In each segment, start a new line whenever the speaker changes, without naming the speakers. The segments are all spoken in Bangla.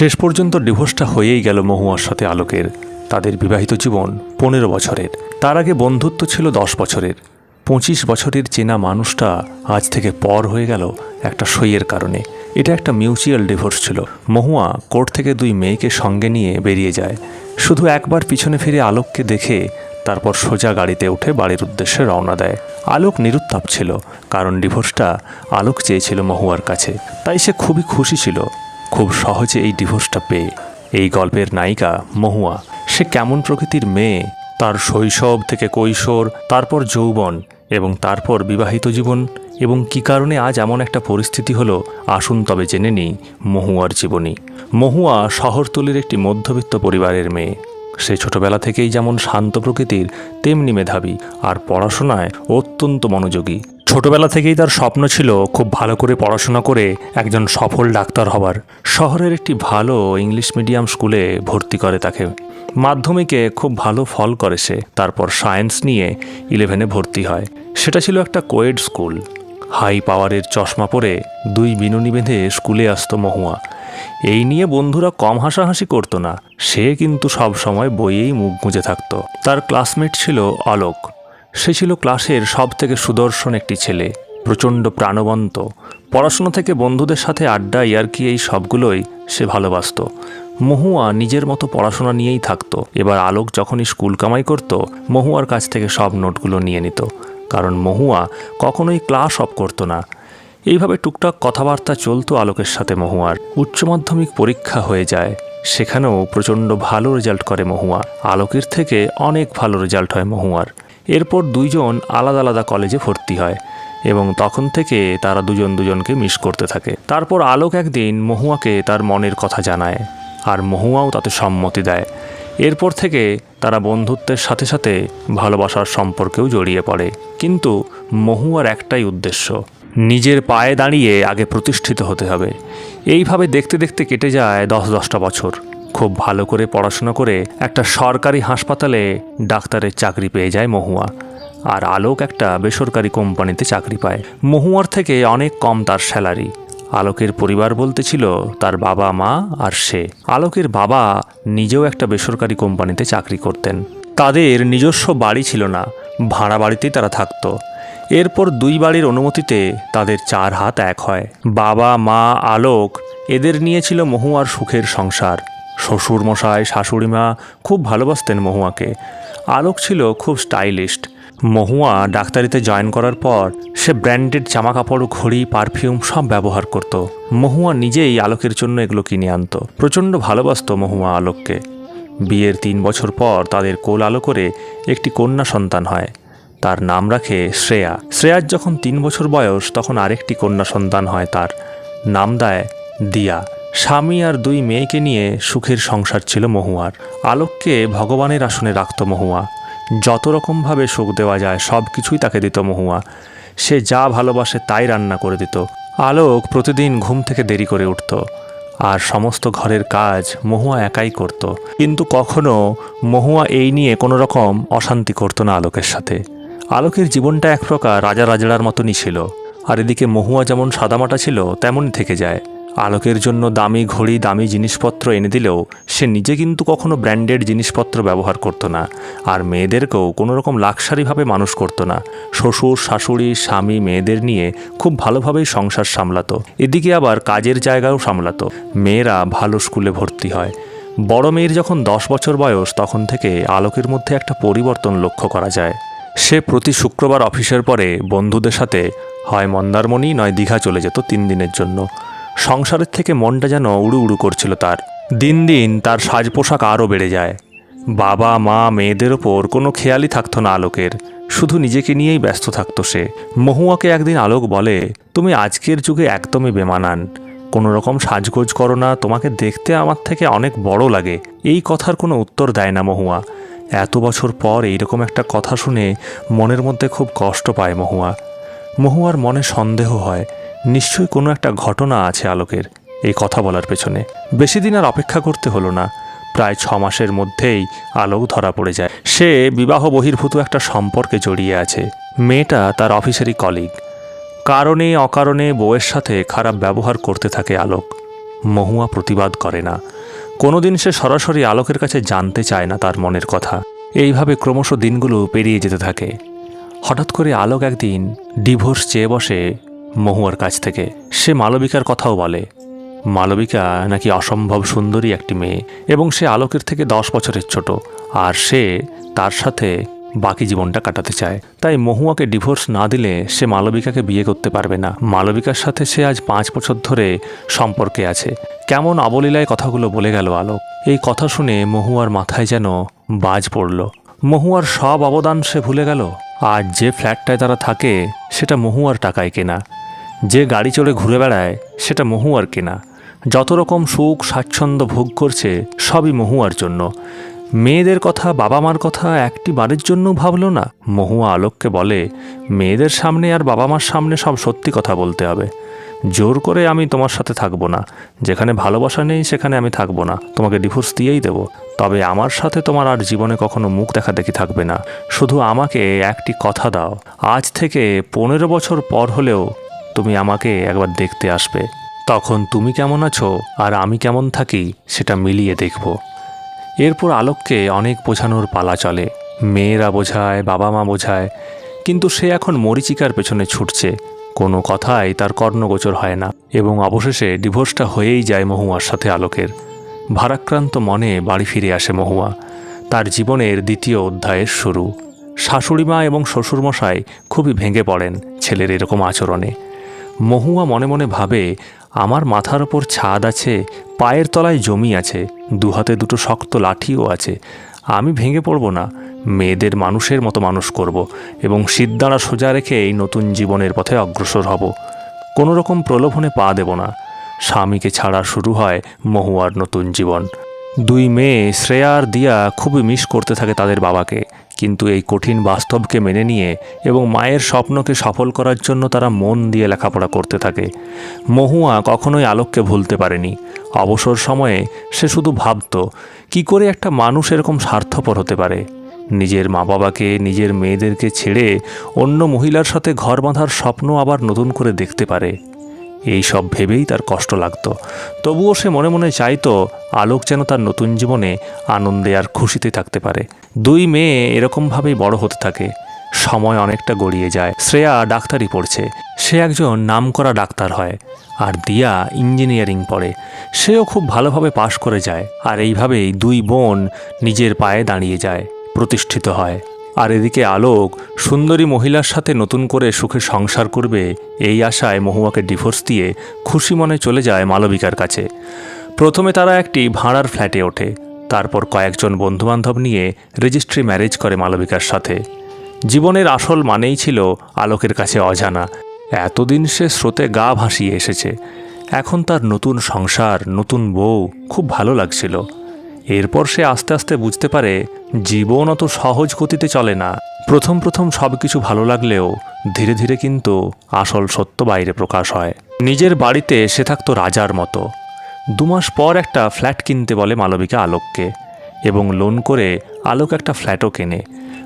শেষ পর্যন্ত ডিভোর্সটা হয়েই গেল মহুয়ার সাথে আলোকের, তাদের বিবাহিত জীবন পনেরো বছরের। তার আগে বন্ধুত্ব ছিল দশ বছরের। পঁচিশ বছরের চেনা মানুষটা আজ থেকে পর হয়ে গেল একটা সইয়ের কারণে। এটা একটা মিউচুয়াল ডিভোর্স ছিল। মহুয়া কোর্ট থেকে দুই মেয়েকে সঙ্গে নিয়ে বেরিয়ে যায়। শুধু একবার পিছনে ফিরে আলোককে দেখে তারপর সোজা গাড়িতে উঠে বাড়ির উদ্দেশ্যে রওনা দেয়। আলোক নিরুত্তাপ ছিল, কারণ ডিভোর্সটা আলোক চেয়েছিল মহুয়ার কাছে। তাই সে খুবই খুশি ছিল। খুব সহজে এই ডিভোর্সটা পেয়ে এই গল্পের নায়িকা মহুয়া, সে কেমন প্রকৃতির মেয়ে, তার শৈশব থেকে কৈশোর, তারপর যৌবন এবং তারপর বিবাহিত জীবন এবং কী কারণে আজ এমন একটা পরিস্থিতি হলো, আসুন তবে জেনে নিই মহুয়ার জীবনী। মহুয়া শহরতলির একটি মধ্যবিত্ত পরিবারের মেয়ে। সে ছোটবেলা থেকেই যেমন শান্ত প্রকৃতির, তেমনি মেধাবী আর পড়াশোনায় অত্যন্ত মনোযোগী। ছোটবেলা থেকেই তার স্বপ্ন ছিল খুব ভালো করে পড়াশোনা করে একজন সফল ডাক্তার হবার। শহরের একটি ভালো ইংলিশ মিডিয়াম স্কুলে ভর্তি করে তাকে। মাধ্যমিকে খুব ভালো ফল করে সে। তারপর সায়েন্স নিয়ে ইলেভেনে ভর্তি হয়। সেটা ছিল একটা কোয়েড স্কুল। হাই পাওয়ারের চশমা পরে দুই বিনুনি বেঁধে স্কুলে আসতো মহুয়া। এই নিয়ে বন্ধুরা কম হাসাহাসি করতো না। সে কিন্তু সব সময় বইয়েই মুখ গুঁজে থাকতো। তার ক্লাসমেট ছিল আলোক। সে ছিল ক্লাসের সব থেকে সুদর্শন একটি ছেলে, প্রচণ্ড প্রাণবন্ত। পড়াশোনা থেকে বন্ধুদের সাথে আড্ডা, ইয়ারকি এই সবগুলোই সে ভালোবাসতো। মহুয়া নিজের মতো পড়াশোনা নিয়েই থাকতো। এবার আলোক যখনই স্কুল কামাই করত, মহুয়ার কাছ থেকে সব নোটগুলো নিয়ে নিত। কারণ মহুয়া কখনোই ক্লাস অফ করতো না। এইভাবে টুকটাক কথাবার্তা চলতো আলোকের সাথে মহুয়ার। উচ্চ মাধ্যমিক পরীক্ষা হয়ে যায়। সেখানেও প্রচণ্ড ভালো রেজাল্ট করে মহুয়া। আলোকের থেকে অনেক ভালো রেজাল্ট হয় মহুয়ার। এরপর দুইজন আলাদা আলাদা কলেজে ভর্তি হয় এবং তখন থেকে তারা দুজন দুজনকে মিস করতে থাকে। তারপর আলোক একদিন মহুয়াকে তার মনের কথা জানায় আর মহুয়াও তাতে সম্মতি দেয়। এরপর থেকে তারা বন্ধুত্বের সাথে সাথে ভালোবাসার সম্পর্কেও জড়িয়ে পড়ে। কিন্তু মহুয়ার একটাই উদ্দেশ্য, নিজের পায়ে দাঁড়িয়ে আগে প্রতিষ্ঠিত হতে হবে। এইভাবে দেখতে দেখতে কেটে যায় দশ দশটা বছর। খুব ভালো করে পড়াশোনা করে একটা সরকারি হাসপাতালে ডাক্তারের চাকরি পেয়ে যায় মহুয়া। আর আলোক একটা বেসরকারি কোম্পানিতে চাকরি পায়। মহুয়ার থেকে অনেক কম তার স্যালারি। আলোকের পরিবার বলতে ছিল তার বাবা মা আর সে। আলোকের বাবা নিজেও একটা বেসরকারি কোম্পানিতে চাকরি করতেন। তাদের নিজস্ব বাড়ি ছিল না, ভাড়া বাড়িতেই তারা থাকতো। এরপর দুই বাড়ির অনুমতিতে তাদের চার হাত এক হয়। বাবা, মা, আলোক, এদের নিয়েছিল মহুয়ার সুখের সংসার। শ্বশুর মশাই খুব ভালোবাসতেন মহুয়াকে। আলোক ছিল খুব স্টাইলিস্ট। মহুয়া ডাক্তারিতে জয়েন করার পর সে ব্র্যান্ডেড জামা কাপড় ঘড়ি, পারফিউম সব ব্যবহার করত। মহুয়া নিজেই আলোকের জন্য এগুলো কিনে আনতো। প্রচণ্ড ভালোবাসত মহুয়া আলোককে। বিয়ের তিন বছর পর তাদের কোল আলো করে একটি কন্যা সন্তান হয়। তার নাম রাখে শ্রেয়া। শ্রেয়ার যখন তিন বছর বয়স, তখন আরেকটি কন্যা সন্তান হয় তার। নাম দেয় দিয়া। স্বামী আর দুই মেয়েকে নিয়ে সুখের সংসার ছিল মহুয়ার। আলোককে ভগবানের আসনে রাখত মহুয়া। যত রকমভাবে সুখ দেওয়া যায় সব কিছুই তাকে দিত মহুয়া। সে যা ভালোবাসে তাই রান্না করে দিত। আলোক প্রতিদিন ঘুম থেকে দেরি করে উঠত। আর সমস্ত ঘরের কাজ মহুয়া একাই করত। কিন্তু কখনো মহুয়া এই নিয়ে কোনো রকম অশান্তি করতো না আলোকের সাথে। আলোকের জীবনটা এক প্রকার রাজা রাজড়ার মতনই ছিল। আর এদিকে মহুয়া যেমন সাদামাটা ছিল, তেমনই থেকে যায়। আলোকের জন্য দামি ঘড়ি, দামি জিনিসপত্র এনে দিলেও সে নিজে কিন্তু কখনো ব্র্যান্ডেড জিনিসপত্র ব্যবহার করতো না। আর মেয়েদেরকেও কোনো রকম লাক্সারিভাবে মানুষ করতো না। শ্বশুর, শাশুড়ি, স্বামী মেয়েদের নিয়ে খুব ভালোভাবেই সংসার সামলাতো। এদিকে আবার কাজের জায়গাও সামলাতো। মেয়েরা ভালো স্কুলে ভর্তি হয়। বড় মেয়ের যখন দশ বছর বয়স, তখন থেকে আলোকের মধ্যে একটা পরিবর্তন লক্ষ্য করা যায়। সে প্রতি শুক্রবার অফিসের পরে বন্ধুদের সাথে হয় মন্দারমণি, নয় দীঘা চলে যেত তিন দিনের জন্য। সংসারের থেকে মনটা যেন উড়ু উড়ু করছিল তার। দিন দিন তার সাজ পোশাক আরও বেড়ে যায়। বাবা, মা, মেয়েদের ওপর কোনো খেয়ালই থাকতো না আলোকের। শুধু নিজেকে নিয়েই ব্যস্ত থাকতো সে। মহুয়াকে একদিন আলোক বলে, তুমি আজকের যুগে একদমই বেমানান। কোনো রকম সাজগোজ করো না, তোমাকে দেখতে আমার থেকে অনেক বড় লাগে। এই কথার কোনো উত্তর দেয় না মহুয়া। এত বছর পর এইরকম একটা কথা শুনে মনের মধ্যে খুব কষ্ট পায় মহুয়া। মহুয়ার মনে সন্দেহ হয় নিশ্চয়ই কোনো একটা ঘটনা আছে আলোকের এই কথা বলার পেছনে। বেশি দিন আর অপেক্ষা করতে হলো না। প্রায় ছ মাসের মধ্যেই আলোক ধরা পড়ে যায়। সে বিবাহ বহির্ভূত একটা সম্পর্কে জড়িয়ে আছে। মেয়েটা তার অফিসেরই কলিগ। কারণে অকারণে বউয়ের সাথে খারাপ ব্যবহার করতে থাকে আলোক। মহুয়া প্রতিবাদ করে না। কোনোদিন সে সরাসরি আলোকের কাছে জানতে চায় না তার মনের কথা। এইভাবে ক্রমশ দিনগুলো পেরিয়ে যেতে থাকে। হঠাৎ করে আলোক একদিন ডিভোর্স চেয়ে বসে মহুয়ার কাছ থেকে, সে মালবিকার কথাও বলে। মালবিকা নাকি অসম্ভব সুন্দরী একটি মেয়ে এবং সে আলোকের থেকে দশ বছরের ছোট, আর সে তার সাথে বাকি জীবনটা কাটাতে চায়। তাই মহুয়াকে ডিভোর্স না দিলে সে মালবিকাকে বিয়ে করতে পারবে না। মালবিকার সাথে সে আজ পাঁচ বছর ধরে সম্পর্কে আছে। কেমন অবলীলায় কথাগুলো বলে গেল আলোক। এই কথা শুনে মহুয়ার মাথায় যেন বাজ পড়ল। মহুয়ার সব অবদান সে ভুলে গেল। আর যে ফ্ল্যাটটায় তারা থাকে, সেটা মহুয়ার টাকায় কেনা। যে গাড়ি চড়ে ঘুরে বেড়ায়, সেটা মহুয়ার কেনা। যত রকম সুখ স্বাচ্ছন্দ্য ভোগ করছে, সবই মহুয়ার জন্য। মেয়েদের কথা বাবা মার কথা একটি বারের জন্য ভাবলো না। মহুয়া আলোককে বলে, মেয়েদের সামনে আর বাবা মার সামনে সব সত্যি কথা বলতে হবে। জোর করে আমি তোমার সাথে থাকব না। যেখানে ভালোবাসা নেই, সেখানে আমি থাকব না। তোমাকে ডিভোর্স দিয়েই দেবো। তবে আমার সাথে তোমার আর জীবনে কখনো মুখ দেখা দেখি থাকবে না। শুধু আমাকে একটি কথা দাও। আজ থেকে পনেরো বছর পর হলেও তুমি আমাকে একবার দেখতে আসবে। তখন তুমি কেমন আছো আর আমি কেমন থাকি সেটা মিলিয়ে দেখব। এরপর আলোককে অনেক বোঝানোর পালা চলে। মেয়েরা বোঝায় বাবা মা বোঝায়, কিন্তু সে এখন মরিচিকার পেছনে ছুটছে। কোনো কথাই তার কর্ণগোচর হয় না এবং অবশেষে ডিভোর্সটা হয়েই যায় মহুয়ার সাথে আলোকের। ভারাক্রান্ত মনে বাড়ি ফিরে আসে মহুয়া। তার জীবনের দ্বিতীয় অধ্যায়ের শুরু। শাশুড়িমা এবং শ্বশুরমশাই খুবই ভেঙে পড়েন ছেলের এরকম আচরণে। মহুয়া মনে মনে ভাবে, আমার মাথার ওপর ছাদ আছে, পায়ের তলায় জমি আছে, দুহাতে দুটো শক্ত লাঠিও আছে। আমি ভেঙে পড়ব না, মেয়েদের মানুষের মতো মানুষ করব এবং সিদ্ধারা সোজা রেখে এই নতুন জীবনের পথে অগ্রসর হব। কোনো রকম প্রলোভনে পা দেব না। স্বামীকে ছাড়া শুরু হয় মহুয়ার নতুন জীবন। দুই মেয়ে শ্রেয়া আর দিয়া খুবই মিস করতে থাকে তাদের বাবাকে। কিন্তু এই কঠিন বাস্তবকে মেনে নিয়ে এবং মায়ের স্বপ্নকে সফল করার জন্য তারা মন দিয়ে লেখাপড়া করতে থাকে। মহুয়া কখনোই আলোককে ভুলতে পারেনি। অবসর সময়ে সে শুধু ভাবত, কি করে একটা মানুষ এরকম স্বার্থপর হতে পারে? নিজের মা বাবাকে নিজের মেয়েদেরকে ছেড়ে অন্য মহিলার সাথে ঘর বাঁধার স্বপ্ন আবার নতুন করে দেখতে পারে। এই সব ভেবেই তার কষ্ট লাগতো। তবুও সে মনে মনে চাইতো, আলোক যেন তার নতুন জীবনে আনন্দে আর খুশিতে থাকতে পারে। দুই মেয়ে এরকমভাবেই বড় হতে থাকে। সময় অনেকটা গড়িয়ে যায়। শ্রেয়া ডাক্তারি পড়ছে। সে একজন নামকরা ডাক্তার হয় আর দিয়া ইঞ্জিনিয়ারিং পড়ে। সেও খুব ভালোভাবে পাশ করে যায় আর এইভাবেই দুই বোন নিজের পায়ে দাঁড়িয়ে যায়, প্রতিষ্ঠিত হয়। আর এদিকে আলোক সুন্দরী মহিলার সাথে নতুন করে সুখে সংসার করবে এই আশায় মহুয়াকে ডিভোর্স দিয়ে খুশি মনে চলে যায় মালবিকার কাছে। প্রথমে তারা একটি ভাড়ার ফ্ল্যাটে ওঠে, তারপর কয়েকজন বন্ধুবান্ধব নিয়ে রেজিস্ট্রি ম্যারেজ করে মালবিকার সাথে। জীবনের আসল মানেই ছিল আলোকের কাছে অজানা। এতদিন সে স্রোতে গা ভাসিয়ে এসেছে। এখন তার নতুন সংসার, নতুন বউ খুব ভালো লাগছিল। এরপর সে আস্তে আস্তে বুঝতে পারে জীবন অত সহজ গতিতে চলে না। প্রথম প্রথম সব কিছু ভালো লাগলেও ধীরে ধীরে কিন্তু আসল সত্য বাইরে প্রকাশ হয়। নিজের বাড়িতে সে থাকতো রাজার মতো। দুমাস পর একটা ফ্ল্যাট কিনতে বলে মালবিকা আলোককে এবং লোন করে আলোক একটা ফ্ল্যাটও কেনে।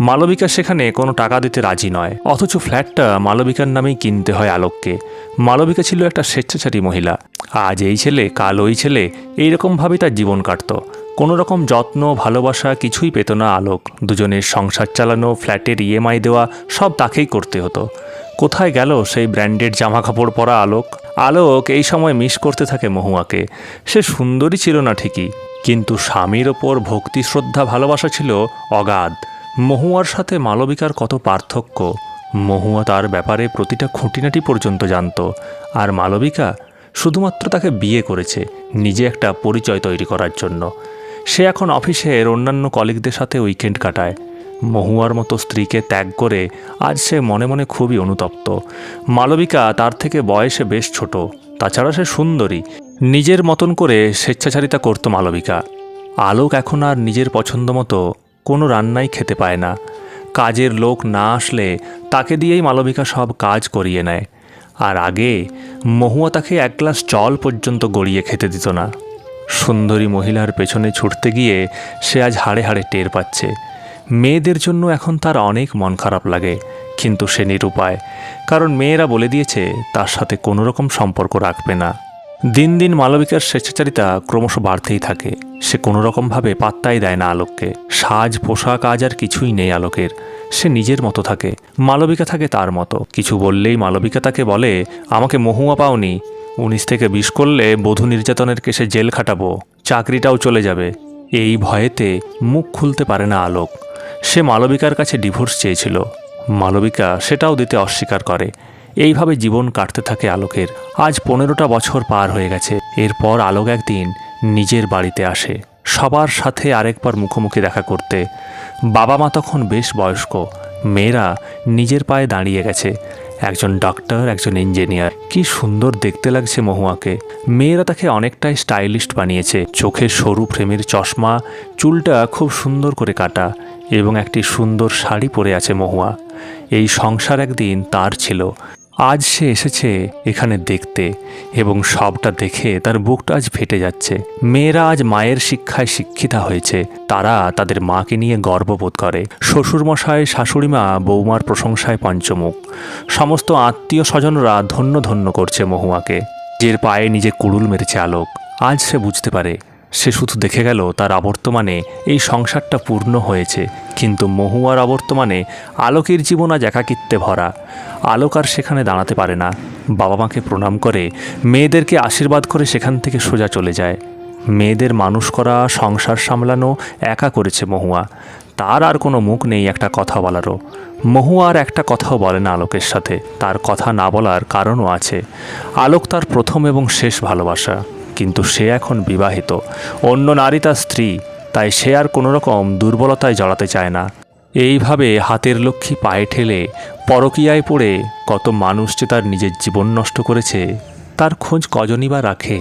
মালবিকা সেখানে কোনো টাকা দিতে রাজি নয়। অথচ ফ্ল্যাটটা মালবিকার নামেই কিনতে হয় আলোককে। মালবিকা ছিল একটা স্বেচ্ছাচারী মহিলা। আজ এই ছেলে, কাল ওই ছেলে, এইরকমভাবেই তার জীবন কাটত। কোনো রকম যত্ন, ভালোবাসা কিছুই পেত না আলোক। দুজনের সংসার চালানো, ফ্ল্যাটের ইএমআই দেওয়া, সব তাকেই করতে হতো। কোথায় গেল সেই ব্র্যান্ডেড জামা কাপড় পরা আলোক? আলোক এই সময় মিস করতে থাকে মহুয়াকে। সে সুন্দরী ছিল না ঠিকই, কিন্তু স্বামীর ওপর ভক্তি, শ্রদ্ধা, ভালোবাসা ছিল অগাধ। মহুয়ার সাথে মালবিকার কত পার্থক্য? মহুয়া তার ব্যাপারে প্রতিটা খুঁটিনাটি পর্যন্ত জানত, আর মালবিকা শুধুমাত্র তাকে বিয়ে করেছে, নিজে একটা পরিচয় তৈরি করার জন্য। সে এখন অফিসের অন্যান্য কলিগদের সাথে উইকেন্ড কাটায়। মহুয়ার মতো স্ত্রীকে ত্যাগ করে আজ সে মনে মনে খুবই অনুতপ্ত। মালবিকা তার থেকে বয়সে বেশ ছোট, তাছাড়া সে সুন্দরী। নিজের মতন করে স্বেচ্ছাচারিতা করত মালবিকা। আলোক এখন আর নিজের পছন্দ মতো কোনো রান্নাই খেতে পায় না। কাজের লোক না আসলে তাকে দিয়েই মালবিকা সব কাজ করিয়ে নেয়। আর আগে মহুয়া তাকে এক গ্লাস জল পর্যন্ত গড়িয়ে খেতে দিত না। সুন্দরী মহিলার পেছনে ছুটতে গিয়ে সে আজ হাড়ে হাড়ে টের পাচ্ছে। মেয়েদের জন্য এখন তার অনেক মন খারাপ লাগে, কিন্তু সে নিরুপায়, কারণ মেয়েরা বলে দিয়েছে তার সাথে কোনো রকম সম্পর্ক রাখবে না। দিন দিন মালবিকার স্বেচ্ছাচারিতা ক্রমশ বাড়তেই থাকে, সে কোনো রকমভাবে পাত্তাই দেয় না আলোককে। সাজ, পোশাক আজ আর কিছুই নেই আলোকের, সে নিজের মতো থাকে, মালবিকা থাকে তার মতো। কিছু বললেই মালবিকা তাকে বলে, আমাকে মহুয়া পাওনি উনিশ থেকে বিশ করলে বধূ নির্যাতনের কেসে জেল খাটাবো, চাকরিটাও চলে যাবে। এই ভয়েতে মুখ খুলতে পারে না আলোক। সে মালবিকার কাছে ডিভোর্স চেয়েছিল। মালবিকা সেটাও দিতে অস্বীকার করে। এইভাবে জীবন কাটতে থাকে আলোকের। আজ পনেরোটা বছর পার হয়ে গেছে। এরপর আলোক একদিন নিজের বাড়িতে আসে। সবার সাথে আরেকবার মুখোমুখি দেখা করতে। বাবা মা তখন বেশ বয়স্ক। মেয়েরা নিজের পায়ে দাঁড়িয়ে গেছে। একজন ডাক্তার একজন ইঞ্জিনিয়ার কি সুন্দর দেখতে লাগছে মহুয়াকে। মেয়েরা তাকে অনেকটাই স্টাইলিস্ট বানিয়েছে। চোখের সরু ফ্রেমের চশমা, চুলটা খুব সুন্দর করে কাটা এবং একটি সুন্দর শাড়ি পরে আছে মহুয়া। এই সংসার একদিন তার ছিল। আজ সে এসেছে এখানে দেখতে এবং সবটা দেখে তার বুকটা আজ ফেটে যাচ্ছে। মেয়েরা আজ মায়ের শিক্ষায় শিক্ষিতা হয়েছে। তারা তাদের মাকে নিয়ে গর্ববোধ করে। শ্বশুরমশাই, শাশুড়িমা, বৌমার প্রশংসায় পঞ্চমুখ। সমস্ত আত্মীয় স্বজনরা ধন্য ধন্য করছে মহুয়াকে। নিজের পায়ে নিজে কুড়ুল মেরেছে আলোক। আজ সে বুঝতে পারে। সে শুধু দেখে গেল তার আবর্তমানে এই সংসারটা পূর্ণ হয়েছে। কিন্তু মহুয়ার অবর্তমানে আলোকের জীবন আজ একাকিত্বে ভরা। আলোক আর সেখানে দাঁড়াতে পারে না। বাবা মাকে প্রণাম করে মেয়েদেরকে আশীর্বাদ করে সেখান থেকে সোজা চলে যায়। মেয়েদের মানুষ করা, সংসার সামলানো একা করেছে মহুয়া। তার আর কোনো মুখ নেই একটা কথা বলারও। মহুয়া আর একটা কথাও বলে না আলোকের সাথে। তার কথা না বলার কারণও আছে। আলোক তার প্রথম এবং শেষ ভালোবাসা। কিন্তু সে এখন বিবাহিত। অন্য নারী তার স্ত্রী। তাই সে আর কোনো রকম দুর্বলতায় জড়াতে চায় না। এইভাবে হাতের লক্ষ্মী পায়ে ঠেলে পরকীয়ায় পড়ে কত মানুষ যে তার নিজের জীবন নষ্ট করেছে, তার খোঁজ কজনই বা রাখে?